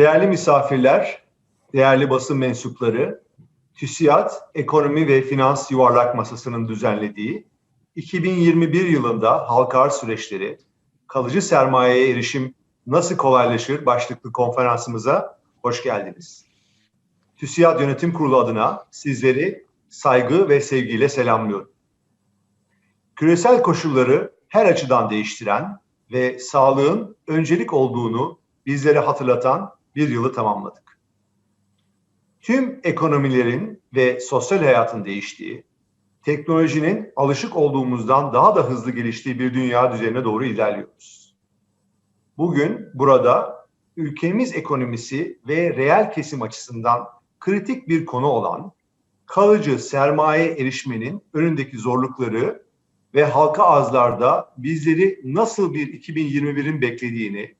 Değerli misafirler, değerli basın mensupları, TÜSİAD Ekonomi ve Finans Yuvarlak Masası'nın düzenlediği 2021 yılında halka arz süreçleri, kalıcı sermayeye erişim nasıl kolaylaşır başlıklı konferansımıza hoş geldiniz. TÜSİAD Yönetim Kurulu adına sizleri saygı ve sevgiyle selamlıyorum. Küresel koşulları her açıdan değiştiren ve sağlığın öncelik olduğunu bizlere hatırlatan bir yılı tamamladık. Tüm ekonomilerin ve sosyal hayatın değiştiği, teknolojinin alışık olduğumuzdan daha da hızlı geliştiği bir dünya düzenine doğru ilerliyoruz. Bugün burada ülkemiz ekonomisi ve reel kesim açısından kritik bir konu olan kalıcı sermaye erişmenin önündeki zorlukları ve halka arzlarda bizleri nasıl bir 2021'in beklediğini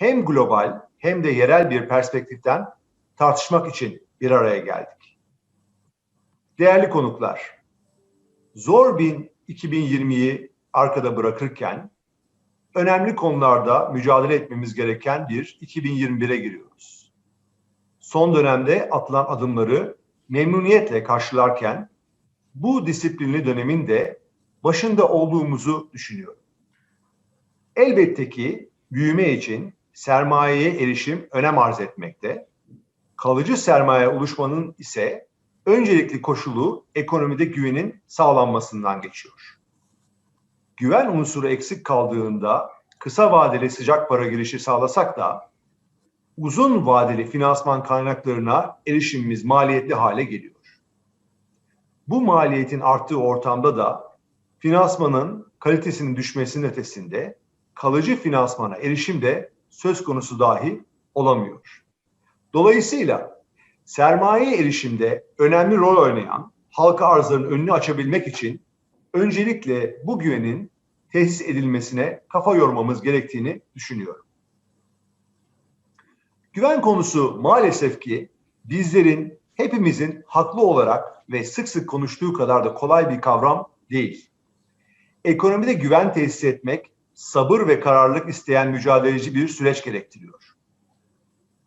hem global hem de yerel bir perspektiften tartışmak için bir araya geldik. Değerli konuklar, zor bir 2020'yi arkada bırakırken önemli konularda mücadele etmemiz gereken bir 2021'e giriyoruz. Son dönemde atılan adımları memnuniyetle karşılarken bu disiplinli dönemin de başında olduğumuzu düşünüyorum. Elbette ki büyüme için sermayeye erişim önem arz etmekte. Kalıcı sermaye oluşmanın ise öncelikli koşulu ekonomide güvenin sağlanmasından geçiyor. Güven unsuru eksik kaldığında kısa vadeli sıcak para girişi sağlasak da uzun vadeli finansman kaynaklarına erişimimiz maliyetli hale geliyor. Bu maliyetin arttığı ortamda da finansmanın kalitesinin düşmesinin ötesinde kalıcı finansmana erişim de söz konusu dahi olamıyor. Dolayısıyla sermaye erişimde önemli rol oynayan halka arzların önünü açabilmek için öncelikle bu güvenin tesis edilmesine kafa yormamız gerektiğini düşünüyorum. Güven konusu maalesef ki bizlerin hepimizin haklı olarak ve sık sık konuştuğu kadar da kolay bir kavram değil. Ekonomide güven tesis etmek sabır ve kararlılık isteyen mücadeleci bir süreç gerektiriyor.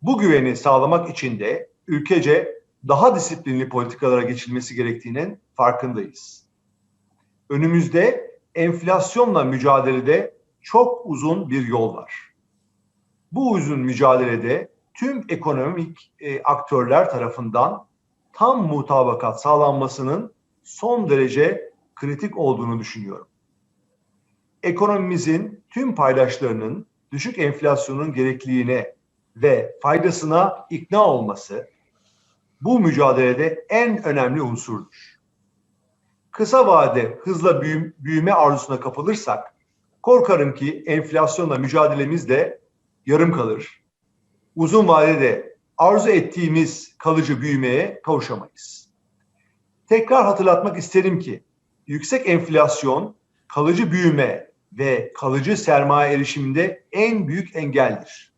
Bu güveni sağlamak için de ülkece daha disiplinli politikalara geçilmesi gerektiğinin farkındayız. Önümüzde enflasyonla mücadelede çok uzun bir yol var. Bu uzun mücadelede tüm ekonomik e, aktörler tarafından tam mutabakat sağlanmasının son derece kritik olduğunu düşünüyorum ekonomimizin tüm paydaşlarının düşük enflasyonun gerekliliğine ve faydasına ikna olması bu mücadelede en önemli unsurdur. Kısa vade hızla büyüme arzusuna kapılırsak korkarım ki enflasyonla mücadelemiz de yarım kalır. Uzun vadede arzu ettiğimiz kalıcı büyümeye kavuşamayız. Tekrar hatırlatmak isterim ki yüksek enflasyon kalıcı büyüme ve kalıcı sermaye erişiminde en büyük engeldir.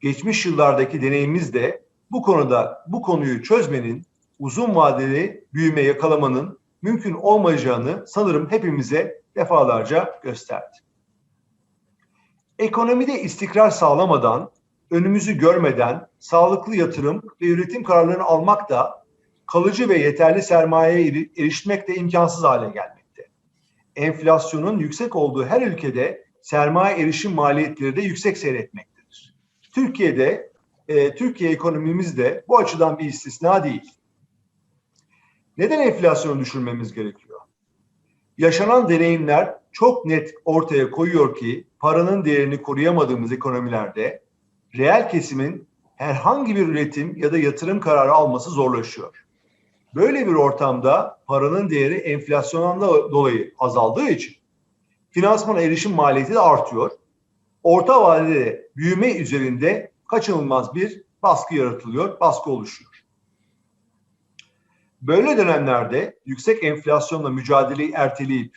Geçmiş yıllardaki deneyimimiz de bu konuda bu konuyu çözmenin uzun vadeli büyüme yakalamanın mümkün olmayacağını sanırım hepimize defalarca gösterdi. Ekonomide istikrar sağlamadan, önümüzü görmeden sağlıklı yatırım ve üretim kararlarını almak da kalıcı ve yeterli sermayeye erişmek de imkansız hale gelmektedir enflasyonun yüksek olduğu her ülkede sermaye erişim maliyetleri de yüksek seyretmektedir. Türkiye'de, e, Türkiye ekonomimiz de bu açıdan bir istisna değil. Neden enflasyonu düşürmemiz gerekiyor? Yaşanan deneyimler çok net ortaya koyuyor ki paranın değerini koruyamadığımız ekonomilerde reel kesimin herhangi bir üretim ya da yatırım kararı alması zorlaşıyor. Böyle bir ortamda paranın değeri enflasyondan dolayı azaldığı için finansmana erişim maliyeti de artıyor. Orta vadede büyüme üzerinde kaçınılmaz bir baskı yaratılıyor, baskı oluşuyor. Böyle dönemlerde yüksek enflasyonla mücadeleyi erteleyip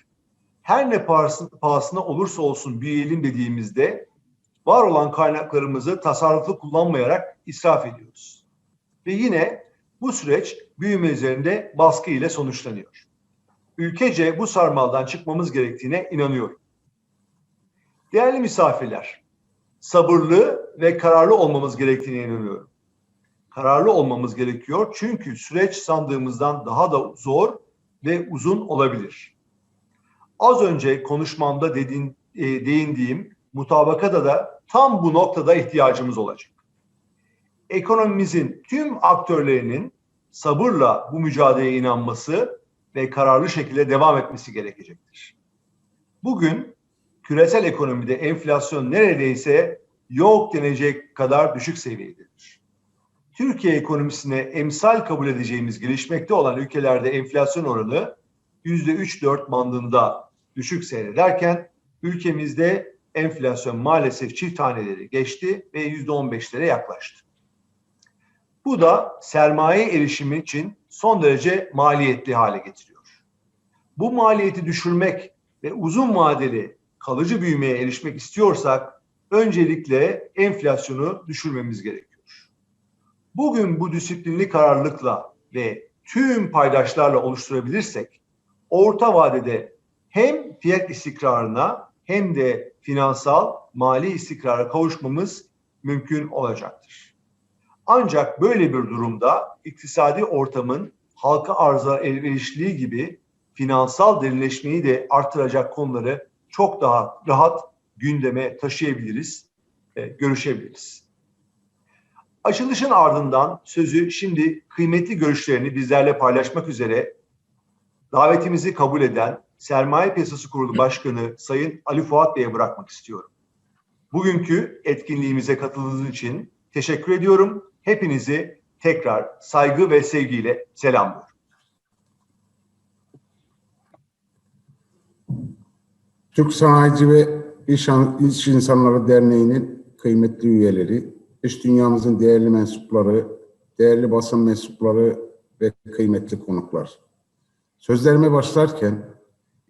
her ne pahasına olursa olsun büyüyelim dediğimizde var olan kaynaklarımızı tasarruflu kullanmayarak israf ediyoruz. Ve yine bu süreç büyüme üzerinde baskı ile sonuçlanıyor. Ülkece bu sarmaldan çıkmamız gerektiğine inanıyorum. Değerli misafirler, sabırlı ve kararlı olmamız gerektiğine inanıyorum. Kararlı olmamız gerekiyor çünkü süreç sandığımızdan daha da zor ve uzun olabilir. Az önce konuşmamda dediğin, e, değindiğim mutabakata da tam bu noktada ihtiyacımız olacak. Ekonomimizin tüm aktörlerinin sabırla bu mücadeleye inanması ve kararlı şekilde devam etmesi gerekecektir. Bugün küresel ekonomide enflasyon neredeyse yok denecek kadar düşük seviyededir. Türkiye ekonomisine emsal kabul edeceğimiz gelişmekte olan ülkelerde enflasyon oranı %3-4 bandında düşük seyrederken ülkemizde enflasyon maalesef çift taneleri geçti ve %15'lere yaklaştı. Bu da sermaye erişimi için son derece maliyetli hale getiriyor. Bu maliyeti düşürmek ve uzun vadeli kalıcı büyümeye erişmek istiyorsak öncelikle enflasyonu düşürmemiz gerekiyor. Bugün bu disiplinli kararlılıkla ve tüm paydaşlarla oluşturabilirsek orta vadede hem fiyat istikrarına hem de finansal mali istikrara kavuşmamız mümkün olacaktır. Ancak böyle bir durumda iktisadi ortamın halka arza elverişliği gibi finansal derinleşmeyi de artıracak konuları çok daha rahat gündeme taşıyabiliriz, e, görüşebiliriz. Açılışın ardından sözü şimdi kıymetli görüşlerini bizlerle paylaşmak üzere davetimizi kabul eden Sermaye Piyasası Kurulu Başkanı Sayın Ali Fuat Bey'e bırakmak istiyorum. Bugünkü etkinliğimize katıldığınız için teşekkür ediyorum. Hepinizi tekrar saygı ve sevgiyle selamlıyorum. Türk Sanayici ve İş, İş İnsanları Derneği'nin kıymetli üyeleri, iş dünyamızın değerli mensupları, değerli basın mensupları ve kıymetli konuklar. Sözlerime başlarken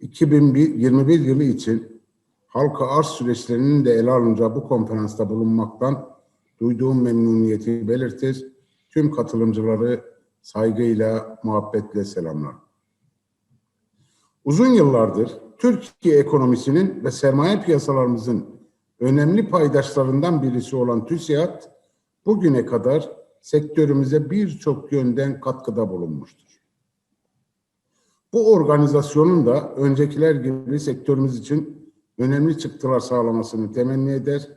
2021 yılı için halka arz süreçlerinin de ele alınca bu konferansta bulunmaktan duyduğum memnuniyeti belirtir. Tüm katılımcıları saygıyla, muhabbetle selamlar. Uzun yıllardır Türkiye ekonomisinin ve sermaye piyasalarımızın önemli paydaşlarından birisi olan TÜSİAD, bugüne kadar sektörümüze birçok yönden katkıda bulunmuştur. Bu organizasyonun da öncekiler gibi sektörümüz için önemli çıktılar sağlamasını temenni eder.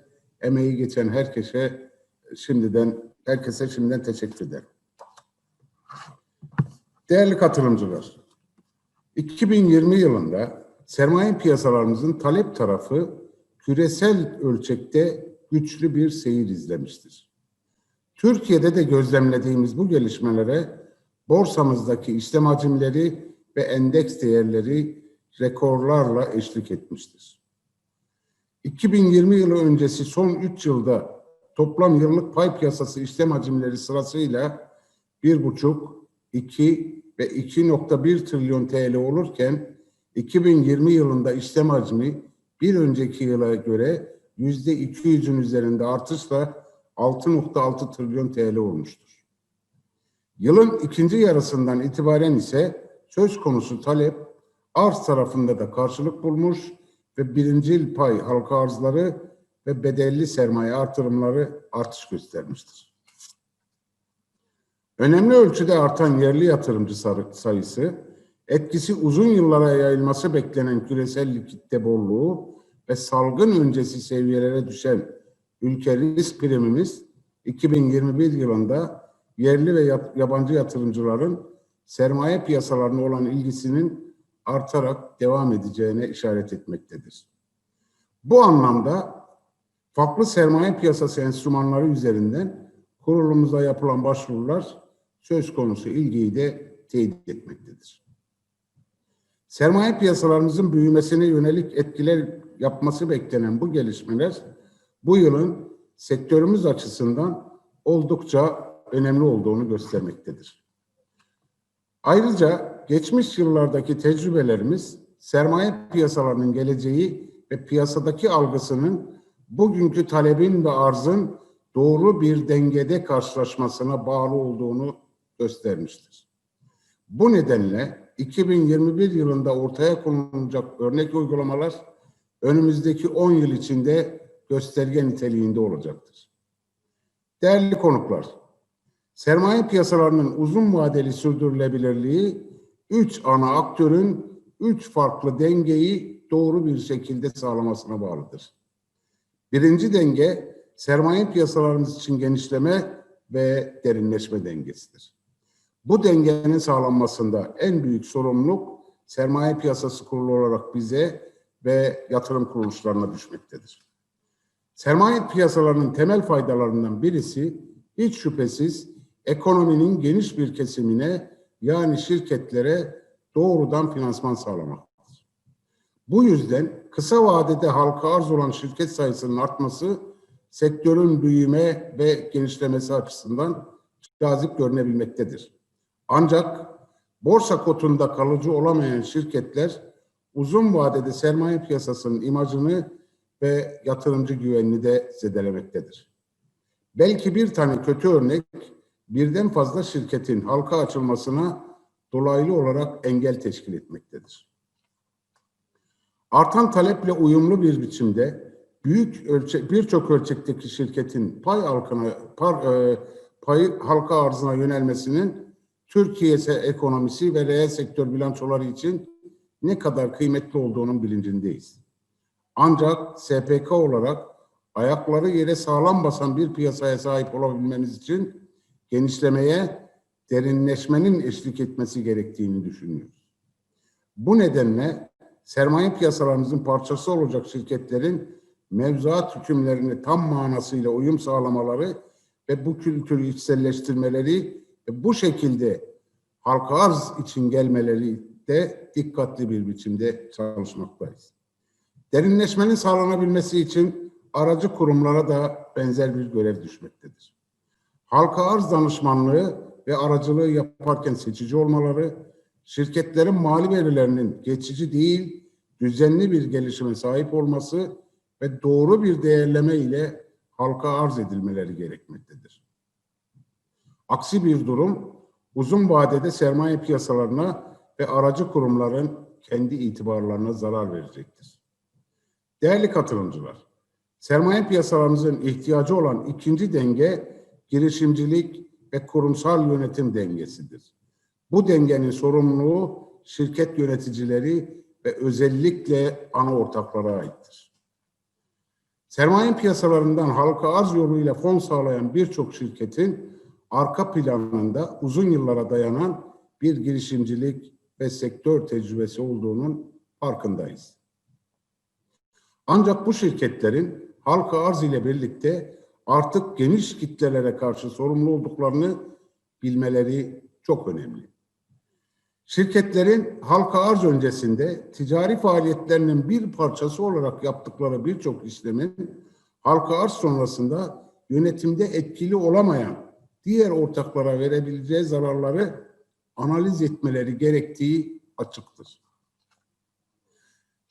Emeği geçen herkese şimdiden herkese şimdiden teşekkür ederim. Değerli katılımcılar, 2020 yılında sermaye piyasalarımızın talep tarafı küresel ölçekte güçlü bir seyir izlemiştir. Türkiye'de de gözlemlediğimiz bu gelişmelere borsamızdaki işlem hacimleri ve endeks değerleri rekorlarla eşlik etmiştir. 2020 yılı öncesi son 3 yılda toplam yıllık pay piyasası işlem hacimleri sırasıyla 1,5, 2 ve 2.1 trilyon TL olurken 2020 yılında işlem hacmi bir önceki yıla göre yüzde 200'ün üzerinde artışla 6.6 trilyon TL olmuştur. Yılın ikinci yarısından itibaren ise söz konusu talep arz tarafında da karşılık bulmuş ve birincil pay halka arzları ve bedelli sermaye artırımları artış göstermiştir. Önemli ölçüde artan yerli yatırımcı sayısı, etkisi uzun yıllara yayılması beklenen küresel likitte bolluğu ve salgın öncesi seviyelere düşen ülke risk primimiz 2021 yılında yerli ve yabancı yatırımcıların sermaye piyasalarına olan ilgisinin artarak devam edeceğine işaret etmektedir. Bu anlamda farklı sermaye piyasası enstrümanları üzerinden kurulumuza yapılan başvurular söz konusu ilgiyi de teyit etmektedir. Sermaye piyasalarımızın büyümesine yönelik etkiler yapması beklenen bu gelişmeler bu yılın sektörümüz açısından oldukça önemli olduğunu göstermektedir. Ayrıca geçmiş yıllardaki tecrübelerimiz sermaye piyasalarının geleceği ve piyasadaki algısının bugünkü talebin ve arzın doğru bir dengede karşılaşmasına bağlı olduğunu göstermiştir. Bu nedenle 2021 yılında ortaya konulacak örnek uygulamalar önümüzdeki 10 yıl içinde gösterge niteliğinde olacaktır. Değerli konuklar, sermaye piyasalarının uzun vadeli sürdürülebilirliği üç ana aktörün üç farklı dengeyi doğru bir şekilde sağlamasına bağlıdır. Birinci denge sermaye piyasalarımız için genişleme ve derinleşme dengesidir. Bu dengenin sağlanmasında en büyük sorumluluk sermaye piyasası kurulu olarak bize ve yatırım kuruluşlarına düşmektedir. Sermaye piyasalarının temel faydalarından birisi hiç şüphesiz ekonominin geniş bir kesimine yani şirketlere doğrudan finansman sağlamaktır. Bu yüzden kısa vadede halka arz olan şirket sayısının artması sektörün büyüme ve genişlemesi açısından cazip görünebilmektedir. Ancak borsa kotunda kalıcı olamayan şirketler uzun vadede sermaye piyasasının imajını ve yatırımcı güvenini de zedelemektedir. Belki bir tane kötü örnek birden fazla şirketin halka açılmasına dolaylı olarak engel teşkil etmektedir. Artan taleple uyumlu bir biçimde büyük ölçek birçok ölçekteki şirketin pay halkına par, e, pay halka arzına yönelmesinin Türkiye ekonomisi ve reel sektör bilançoları için ne kadar kıymetli olduğunun bilincindeyiz. Ancak SPK olarak ayakları yere sağlam basan bir piyasaya sahip olabilmemiz için genişlemeye, derinleşmenin eşlik etmesi gerektiğini düşünüyoruz. Bu nedenle sermaye piyasalarımızın parçası olacak şirketlerin mevzuat hükümlerine tam manasıyla uyum sağlamaları ve bu kültürü içselleştirmeleri ve bu şekilde halka arz için gelmeleri de dikkatli bir biçimde çalışmaktayız. Derinleşmenin sağlanabilmesi için aracı kurumlara da benzer bir görev düşmektedir. Halka arz danışmanlığı ve aracılığı yaparken seçici olmaları, şirketlerin mali verilerinin geçici değil, düzenli bir gelişime sahip olması ve doğru bir değerleme ile halka arz edilmeleri gerekmektedir. Aksi bir durum uzun vadede sermaye piyasalarına ve aracı kurumların kendi itibarlarına zarar verecektir. Değerli katılımcılar, sermaye piyasalarımızın ihtiyacı olan ikinci denge girişimcilik ve kurumsal yönetim dengesidir. Bu dengenin sorumluluğu şirket yöneticileri ve özellikle ana ortaklara aittir. Sermaye piyasalarından halka arz yoluyla fon sağlayan birçok şirketin arka planında uzun yıllara dayanan bir girişimcilik ve sektör tecrübesi olduğunun farkındayız. Ancak bu şirketlerin halka arz ile birlikte artık geniş kitlelere karşı sorumlu olduklarını bilmeleri çok önemli. Şirketlerin halka arz öncesinde ticari faaliyetlerinin bir parçası olarak yaptıkları birçok işlemin halka arz sonrasında yönetimde etkili olamayan diğer ortaklara verebileceği zararları analiz etmeleri gerektiği açıktır.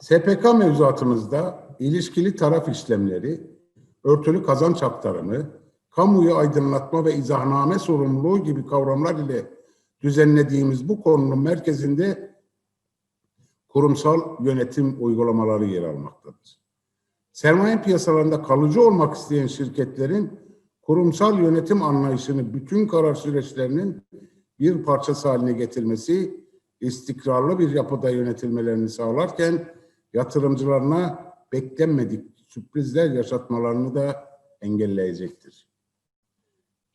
SPK mevzuatımızda ilişkili taraf işlemleri, örtülü kazanç aktarımı, kamuyu aydınlatma ve izahname sorumluluğu gibi kavramlar ile düzenlediğimiz bu konunun merkezinde kurumsal yönetim uygulamaları yer almaktadır. Sermaye piyasalarında kalıcı olmak isteyen şirketlerin kurumsal yönetim anlayışını bütün karar süreçlerinin bir parçası haline getirmesi, istikrarlı bir yapıda yönetilmelerini sağlarken yatırımcılarına beklenmedik sürprizler yaşatmalarını da engelleyecektir.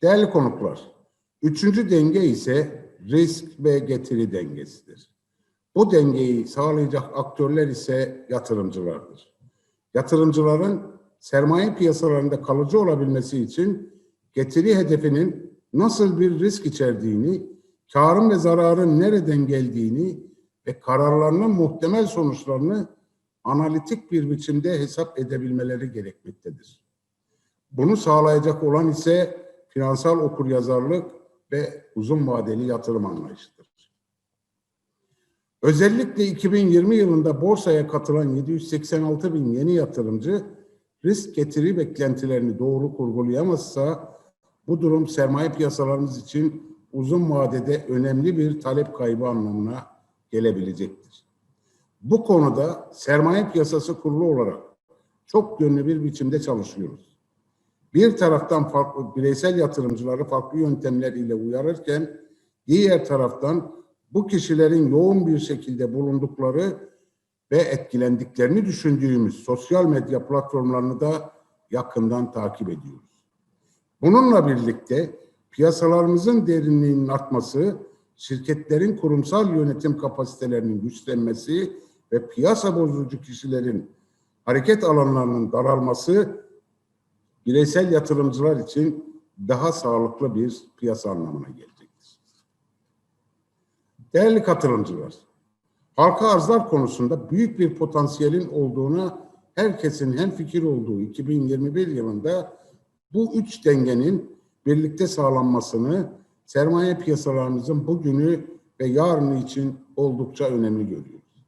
Değerli konuklar, üçüncü denge ise risk ve getiri dengesidir. Bu dengeyi sağlayacak aktörler ise yatırımcılardır. Yatırımcıların sermaye piyasalarında kalıcı olabilmesi için getiri hedefinin nasıl bir risk içerdiğini, karın ve zararın nereden geldiğini ve kararlarının muhtemel sonuçlarını analitik bir biçimde hesap edebilmeleri gerekmektedir. Bunu sağlayacak olan ise finansal okuryazarlık ve uzun vadeli yatırım anlayışıdır. Özellikle 2020 yılında borsaya katılan 786 bin yeni yatırımcı risk getiri beklentilerini doğru kurgulayamazsa bu durum sermaye piyasalarımız için uzun vadede önemli bir talep kaybı anlamına gelebilecektir. Bu konuda sermaye piyasası kurulu olarak çok yönlü bir biçimde çalışıyoruz. Bir taraftan farklı bireysel yatırımcıları farklı yöntemler ile uyarırken diğer taraftan bu kişilerin yoğun bir şekilde bulundukları ve etkilendiklerini düşündüğümüz sosyal medya platformlarını da yakından takip ediyoruz. Bununla birlikte piyasalarımızın derinliğinin artması, şirketlerin kurumsal yönetim kapasitelerinin güçlenmesi ve piyasa bozucu kişilerin hareket alanlarının daralması bireysel yatırımcılar için daha sağlıklı bir piyasa anlamına gelecektir. Değerli katılımcılar, halka arzlar konusunda büyük bir potansiyelin olduğuna herkesin hemfikir olduğu 2021 yılında bu üç dengenin birlikte sağlanmasını sermaye piyasalarımızın bugünü ve yarını için oldukça önemli görüyoruz.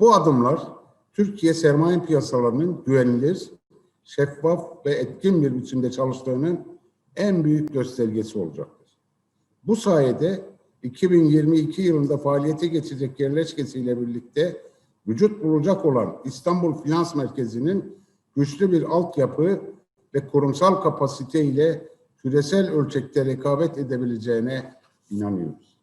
Bu adımlar Türkiye sermaye piyasalarının güvenilir, şeffaf ve etkin bir biçimde çalıştığının en büyük göstergesi olacaktır. Bu sayede 2022 yılında faaliyete geçecek yerleşkesiyle birlikte vücut bulacak olan İstanbul Finans Merkezi'nin güçlü bir altyapı ve kurumsal kapasite ile küresel ölçekte rekabet edebileceğine inanıyoruz.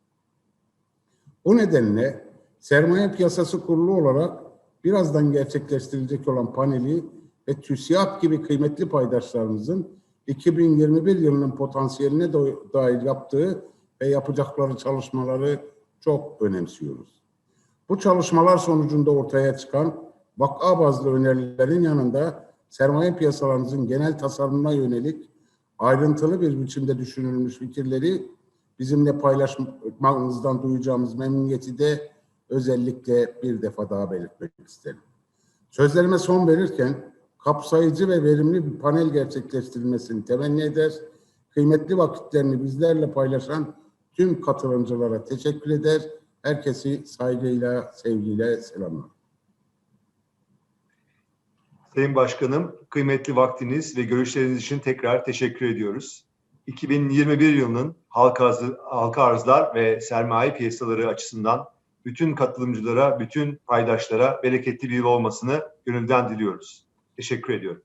Bu nedenle sermaye piyasası kurulu olarak birazdan gerçekleştirilecek olan paneli ve TÜSİAD gibi kıymetli paydaşlarımızın 2021 yılının potansiyeline dair yaptığı ve yapacakları çalışmaları çok önemsiyoruz. Bu çalışmalar sonucunda ortaya çıkan vaka bazlı önerilerin yanında sermaye piyasalarımızın genel tasarımına yönelik ayrıntılı bir biçimde düşünülmüş fikirleri bizimle paylaşmanızdan duyacağımız memnuniyeti de özellikle bir defa daha belirtmek isterim. Sözlerime son verirken kapsayıcı ve verimli bir panel gerçekleştirilmesini temenni eder. Kıymetli vakitlerini bizlerle paylaşan tüm katılımcılara teşekkür eder. Herkesi saygıyla, sevgiyle selamlar. Sayın Başkanım, kıymetli vaktiniz ve görüşleriniz için tekrar teşekkür ediyoruz. 2021 yılının halka, arzlar ve sermaye piyasaları açısından bütün katılımcılara, bütün paydaşlara bereketli bir yıl olmasını gönülden diliyoruz. Teşekkür ediyorum.